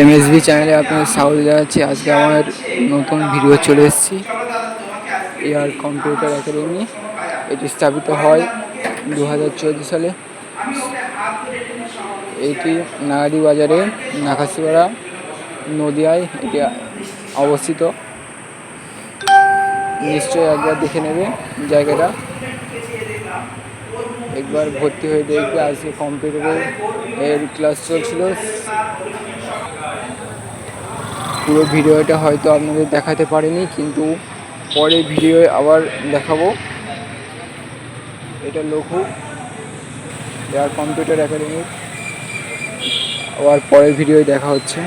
MSB চ্যানেলে আপনাদের স্বাগত জানাচ্ছি। আজকে আমার নতুন ভিডিও চলে এসেছি। এয়ার কম্পিউটার একাডেমি এটি স্থাপিত হয় দু হাজার চোদ্দ সালে। এটি নাগারি বাজারে নাকাশিপাড়া নদিয়ায় এটি অবস্থিত। নিশ্চয়ই একবার দেখে নেবে জায়গাটা। একবার ভর্তি হয়ে দেখবে। আজকে কম্পিউটারের এর ক্লাস চলছিল। পুরো ভিডিওটা হয়তো আপনাদের দেখাতে পারিনি, কিন্তু পরে ভিডিও আবার দেখাবো। এটা লঘু এয়ার কম্পিউটার একাডেমি। আবার পরের ভিডিও দেখা হচ্ছে।